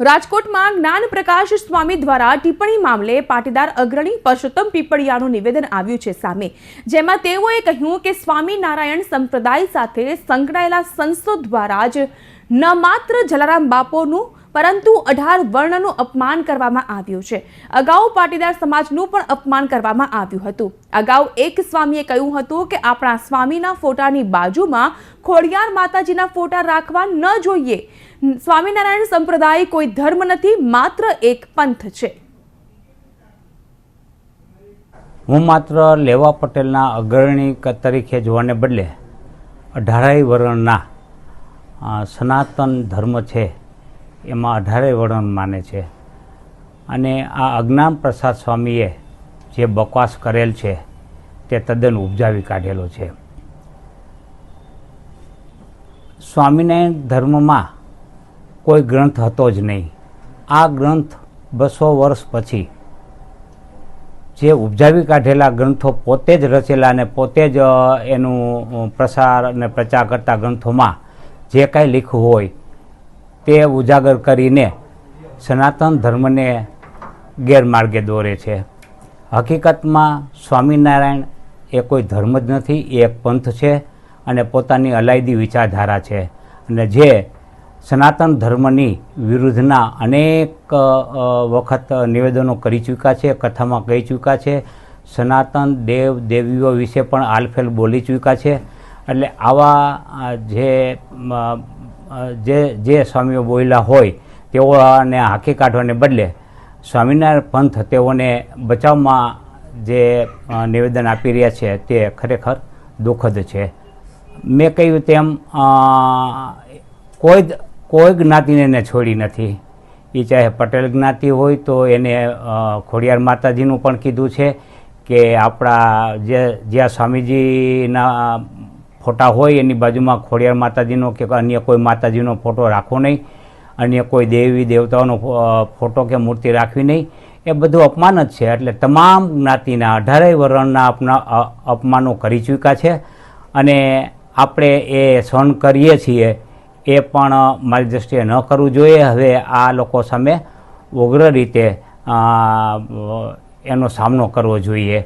રાજકોટમાં જ્ઞાન પ્રકાશ સ્વામી દ્વારા ટિપ્પણી મામલે પાટીદાર અગ્રણી પરસોત્તમ પીપળિયાનું નિવેદન આવ્યું છે સામે, જેમાં તેઓએ કહ્યું કે સ્વામિનારાયણ સંપ્રદાય સાથે સંકળાયેલા સંસ્થો દ્વારા જ ન માત્ર જલારામ બાપોનું પરંતુ અઢાર વર્ણનું અપમાન કરવામાં આવ્યું છે. અગાઉ પાટીદાર સમાજનું પણ અપમાન કરવામાં આવ્યું હતું. અગાઉ એક સ્વામીએ કહ્યું હતું કે આપણા સ્વામીના ફોટાની બાજુમાં ખોડિયાર માતાજીના ફોટા રાખવા ન જોઈએ. સ્વામિનારાયણ સંપ્રદાય કોઈ ધર્મ નથી, માત્ર એક પંથ છે. હું માત્ર લેવા પટેલના અગ્રણી તરીકે જોવાને બદલે અઢારાઈ વર્ણના સનાતન ધર્મ છે. એમાં અઢારેય વર્ણ માને છે. અને આ અજ્ઞાન પ્રસાદ સ્વામીએ જે બકવાસ કરેલ છે, તે તદ્દન ઉપજાવી કાઢેલો છે. સ્વામિનારાયણ ધર્મમાં કોઈ ગ્રંથ હતો જ નહીં. આ ગ્રંથ બસો વર્ષ પછી જે ઉપજાવી કાઢેલા ગ્રંથો પોતે જ રચેલા અને પોતે જ એનું પ્રસાર અને પ્રચાર કરતા ગ્રંથોમાં જે કાંઈ લીખવું હોય તે ઉજાગર કરીને સનાતન ધર્મને ગેરમાર્ગે દોરે છે. હકીકતમાં સ્વામિનારાયણ એ કોઈ ધર્મ જ નથી, એ એક પંથ છે અને પોતાની અલાયદી વિચારધારા છે. અને જે સનાતન ધર્મની વિરુદ્ધના અનેક વખત નિવેદનો કરી ચૂક્યા છે, કથામાં કહી ચૂક્યા છે. સનાતન દેવ દેવીઓ વિશે પણ આલફેલ બોલી ચૂક્યા છે. એટલે આવા જે જે જે સ્વામીઓ બોલ્યા હોય તેઓને હાંકી કાઢવાને બદલે સ્વામિનારાયણ પંથ તેઓને બચાવમાં જે નિવેદન આપી રહ્યા છે, તે ખરેખર દુઃખદ છે. મેં કહ્યું તેમ કોઈ કોઈ જ્ઞાતિને એને છોડી નથી. એ ચાહે પટેલ જ્ઞાતિ હોય તો એને ખોડિયાર માતાજીનું પણ કીધું છે કે આપણા જે, જ્યાં સ્વામીજીના ફોટા હોય, એની બાજુમાં ખોડિયાર માતાજીનો કે અન્ય કોઈ માતાજીનો ફોટો રાખવો નહીં, અન્ય કોઈ દેવી દેવતાઓનો ફોટો કે મૂર્તિ રાખવી નહીં, એ બધું અપમાન જ છે. એટલે તમામ જ્ઞાતિના, અઢારેય વર્ણના આપના અપમાનો કરી ચૂક્યા છે અને આપણે એ સહન કરીએ છીએ, એ પણ મારી દૃષ્ટિએ ન કરવું જોઈએ. હવે આ લોકો સામે ઉગ્ર રીતે એનો સામનો કરવો જોઈએ.